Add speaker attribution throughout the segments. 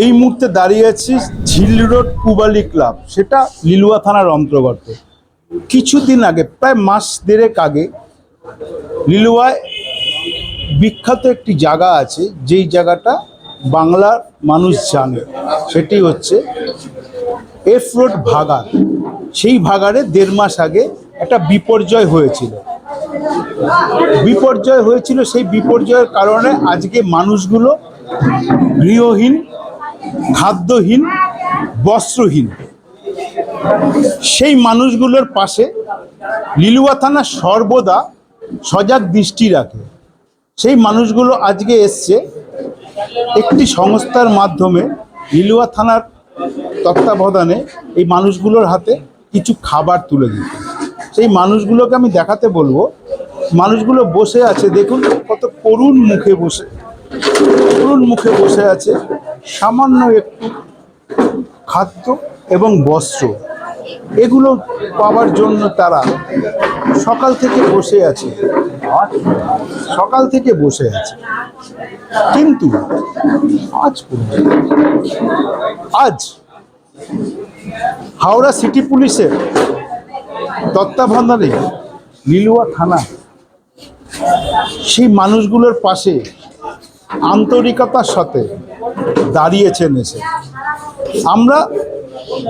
Speaker 1: এই মুহূর্তে দাঁড়িয়ে আছি ঝিল রোড পুবালি ক্লাব। সেটা লিলুয়া থানার অন্তর্গত। কিছুদিন আগে, প্রায় মাস দেড়েক আগে, লিলুয়ায় বিখ্যাত একটি জায়গা আছে, যেই জায়গাটা বাংলার মানুষ জানে। সেটি হচ্ছে এফ রোড ভাগার সেই ভাগারে দেড় মাস আগে একটা বিপর্যয় হয়েছিল। বিপর্যয় হয়েছিল সেই বিপর্যয়ের কারণে আজকে মানুষগুলো গৃহহীন খাদ্যহীন, বস্ত্রহীন। সেই মানুষগুলোর পাশে লিলুয়া থানা সর্বদা সজাগ দৃষ্টি রাখে। সেই মানুষগুলো আজকে এসছে একটি সংস্থার মাধ্যমে লিলুয়া থানার তত্ত্বাবধানে এই মানুষগুলোর হাতে কিছু খাবার তুলে দিতে। সেই মানুষগুলোকে আমি দেখাতে বলব। মানুষগুলো বসে আছে, দেখুন কত করুণ মুখে বসে। করুণ মুখে বসে আছে। সামান্য একটু খাদ্য এবং বস্ত্র, এগুলো পাওয়ার জন্য তারা সকাল থেকে বসে আছে। সকাল থেকে বসে আছে। কিন্তু আজ আজ হাওড়া সিটি পুলিশের তত্ত্বাবধানে লিলুয়া থানা, সেই মানুষগুলোর পাশে আন্তরিকতার সাথে দাঁড়িয়েছেন এসে। আমরা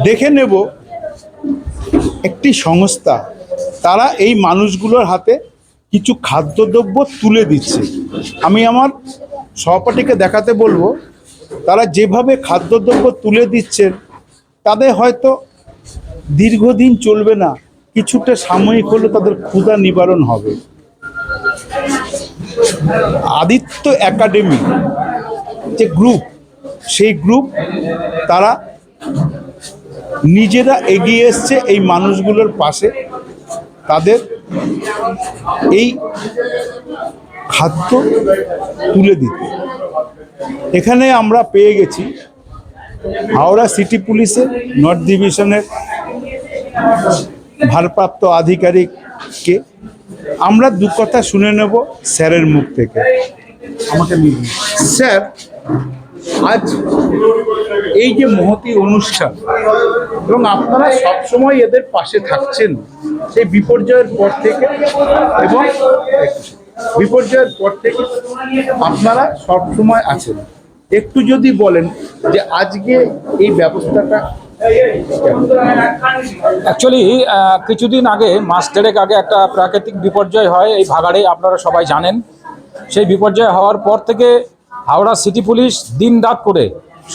Speaker 1: দেখে নেব একটি সংস্থা, তারা এই মানুষগুলোর হাতে কিছু খাদ্যদ্রব্য তুলে দিচ্ছে। আমি আমার সহপাঠীকে দেখাতে বলব, তারা যেভাবে খাদ্যদ্রব্য তুলে দিচ্ছেন, তাদের হয়তো দীর্ঘদিন চলবে না, কিছুটা সাময়িক হলে তাদের ক্ষুধা নিবারণ হবে। আদিত্য একাডেমি যে গ্রুপ সেই গ্রুপ তারা নিজেরা এগিয়ে এসছে এই মানুষগুলোর পাশে। তাদের এই খাদ্য তুলে দিতে। এখানে আমরা পেয়ে গেছি হাওড়া সিটি পুলিশের নর্থ ডিভিশনের ভারপ্রাপ্ত আধিকারিককে। আমরা দু কথা শুনে নেব স্যারের মুখ থেকে। আমাকে স্যার আজ এই যে মহতি অনুষ্ঠান, এবং আপনারা সবসময় এদের পাশে থাকছেন, সেই বিপর্যয়ের পর থেকে, এবং বিপর্যয়ের পর থেকে আপনারা সবসময় আছেন। একটু যদি বলেন যে আজকে এই ব্যবস্থাটা
Speaker 2: অ্যাকচুয়ালি কিছুদিন আগে, মাস দেড়েক আগে একটা প্রাকৃতিক বিপর্যয় হয়, এই ভাগাড়ে আপনারা সবাই জানেন। সেই বিপর্যয় হওয়ার পর থেকে হাওড়া সিটি পুলিশ দিন রাত করে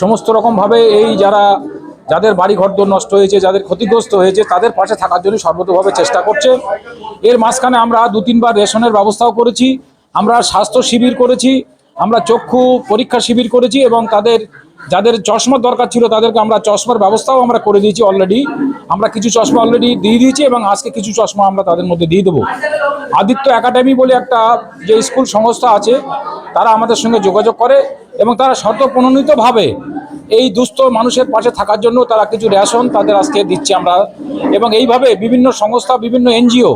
Speaker 2: সমস্ত রকমভাবে এই যারা, যাদের বাড়ি ঘরদোর নষ্ট হয়েছে, যাদের ক্ষতিগ্রস্ত হয়েছে, তাদের পাশে থাকার জন্য সর্বতভাবে চেষ্টা করছে। এর মাঝখানে আমরা দু তিনবার রেশনের ব্যবস্থাও করেছি, আমরা স্বাস্থ্য শিবির করেছি, আমরা চক্ষু পরীক্ষা শিবির করেছি এবং তাদের যাদের চশমার দরকার ছিল তাদেরকে আমরা চশমার ব্যবস্থাও আমরা করে দিয়েছি অলরেডি আমরা কিছু চশমা অলরেডি দিয়ে দিয়েছি এবং আজকে কিছু চশমা আমরা তাদের মধ্যে দিয়ে দেবো। আদিত্য একাডেমি বলে একটা যে স্কুল সংস্থা আছে, তারা আমাদের সঙ্গে যোগাযোগ করে এবং তারা শর্ত প্রণোদিতভাবে এই দুস্থ মানুষের পাশে থাকার জন্য তারা কিছু রেশন তাদের আজকে দিচ্ছে আমরা। এবং এইভাবে বিভিন্ন সংস্থা, বিভিন্ন এনজিও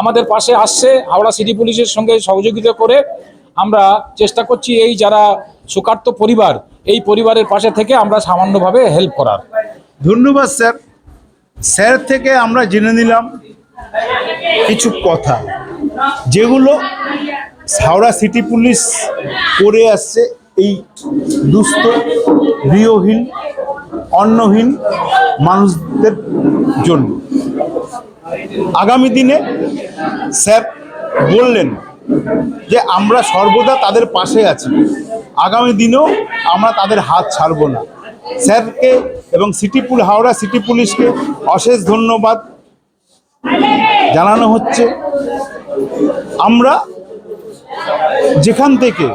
Speaker 2: আমাদের পাশে আসছে, হাওড়া সিটি পুলিশের সঙ্গে সহযোগিতা করে আমরা চেষ্টা করছি এই যারা সুকার্ত পরিবার এই পরিবারের পাশে থেকে আমরা সামান্যভাবে হেল্প করার।
Speaker 1: ধন্যবাদ, স্যার। স্যার থেকে আমরা জেনে নিলাম কিছু কথা, যেগুলো হাওড়া সিটি পুলিশ করে আসছে এই দুস্থ, গৃহহীন, অন্নহীন মানুষদের জন্য। আগামী দিনে স্যার বললেন যে আমরা সর্বদা তাদের পাশে আছি। আগামী দিনেও আমরা তাদের হাত ছাড়বো না। স্যারকে এবং সিটি পুল, হাওড়া সিটি পুলিশকে অশেষ ধন্যবাদ জানানো হচ্ছে। আমরা যেখান থেকে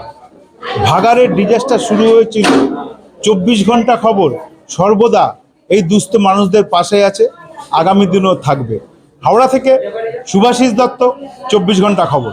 Speaker 1: ভাগাড়ের ডিজাস্টার শুরু হয়েছিল, চব্বিশ ঘণ্টা খবর সর্বদা এই দুস্থ মানুষদের পাশে আছে, আগামী দিনও থাকবে। হাওড়া থেকে সুভাষিস দত্ত, চব্বিশ ঘণ্টা খবর।